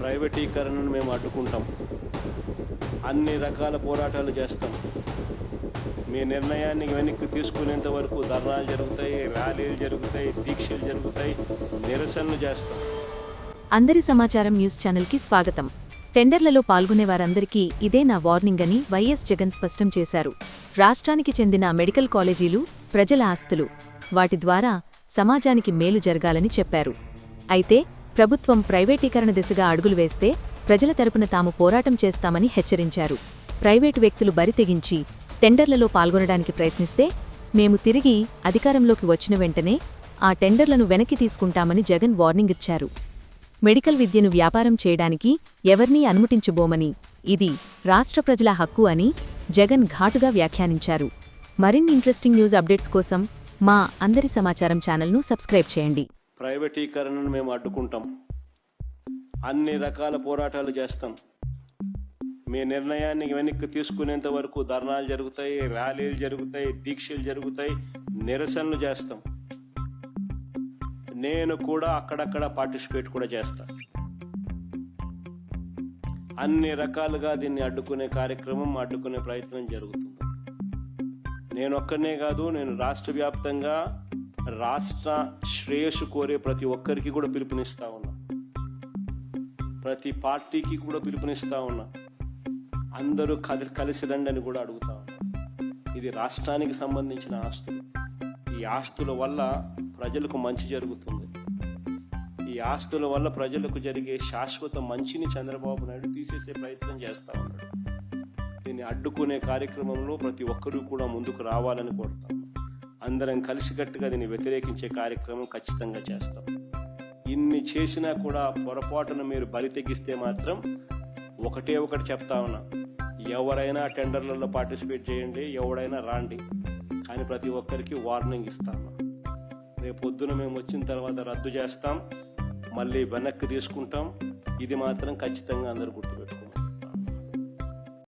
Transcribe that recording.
ప్రైవేటీకరణను మేము అడ్డుకుంటాం. అన్ని రకాల పోరాటాలు చేస్తాం. మీ నిర్ణయాన్ని వెనక్కి తీసుకునేంత వరకు ధర్నాలు జరుగుతాయి ర్యాలీలు జరుగుతాయి దీక్షలు జరుగుతాయి నిరసనలు చేస్తాం. అందరి సమాచారం న్యూస్ ఛానల్కి స్వాగతం. టెండర్లలో పాల్గొనే వారందరికీ ఇదే నా వార్నింగ్ అని వైఎస్ జగన్ స్పష్టం చేశారు. రాష్ట్రానికి చెందిన మెడికల్ కాలేజీలు ప్రజల ఆస్తులు వాటి ద్వారా సమాజానికి మేలు జరగాలని చెప్పారు. అయితే ప్రభుత్వం ప్రైవేటీకరణ దిశగా అడుగులు వేస్తే ప్రజల తరపున తాము పోరాటం చేస్తామని హెచ్చరించారు. ప్రైవేటు వ్యక్తులు బరితెగించి టెండర్లలో పాల్గొనడానికి ప్రయత్నిస్తే మేము తిరిగి అధికారంలోకి వచ్చిన వెంటనే ఆ టెండర్లను వెనక్కి తీసుకుంటామని జగన్ వార్నింగ్ ఇచ్చారు. మెడికల్ విద్యను వ్యాపారం చేయడానికి ఎవర్నీ అనుమతించబోమని ఇది రాష్ట్ర ప్రజల హక్కు అని జగన్ ఘాటుగా వ్యాఖ్యానించారు. మరిన్ని ఇంట్రెస్టింగ్ న్యూస్ అప్డేట్స్ కోసం మా అందరి సమాచారం ఛానల్ను సబ్స్క్రైబ్ చేయండి. ప్రైవేటీకరణను మేము అడ్డుకుంటాం. అన్ని రకాల పోరాటాలు చేస్తాం. మీ నిర్ణయాన్ని వెనక్కి తీసుకునేంత వరకు ధర్నాలు జరుగుతాయి ర్యాలీలు జరుగుతాయి దీక్షలు జరుగుతాయి నిరసనలు చేస్తాం. నేను కూడా అక్కడక్కడ పార్టిసిపేట్ కూడా చేస్తా. అన్ని రకాలుగా దీన్ని అడ్డుకునే కార్యక్రమం అడ్డుకునే ప్రయత్నం జరుగుతుంది. నేను ఒక్కనే కాదు నేను రాష్ట్ర వ్యాప్తంగా రాష్ట్ర శ్రేయస్సు కోరే ప్రతి ఒక్కరికి కూడా పిలుపునిస్తా ఉన్నా. ప్రతి పార్టీకి కూడా పిలుపునిస్తా ఉన్నా. అందరూ కలి కలిసి రండి అని కూడా అడుగుతా ఉన్నా. ఇది రాష్ట్రానికి సంబంధించిన ఆస్తులు. ఈ ఆస్తుల వల్ల ప్రజలకు మంచి జరుగుతుంది. ఈ ఆస్తుల వల్ల ప్రజలకు జరిగే శాశ్వత మంచిని చంద్రబాబు నాయుడు తీసేసే ప్రయత్నం చేస్తా ఉన్నాడు. దీన్ని అడ్డుకునే కార్యక్రమంలో ప్రతి ఒక్కరూ కూడా ముందుకు రావాలని కోరుతాం అందరం కలిసికట్టుగా దీన్ని వ్యతిరేకించే కార్యక్రమం ఖచ్చితంగా చేస్తాం. ఇన్ని చేసినా కూడా పొరపాటున మీరు బలి తెగిస్తే మాత్రం ఒకటే ఒకటి చెప్తా ఉన్నా. ఎవరైనా టెండర్లలో పార్టిసిపేట్ చేయండి ఎవడైనా రాండి. కానీ ప్రతి ఒక్కరికి వార్నింగ్ ఇస్తాను. రేపు పొద్దున మేము వచ్చిన తర్వాత రద్దు చేస్తాం మళ్ళీ వెనక్కి తీసుకుంటాం. ఇది మాత్రం ఖచ్చితంగా అందరూ గుర్తుపెట్టుకుంటాం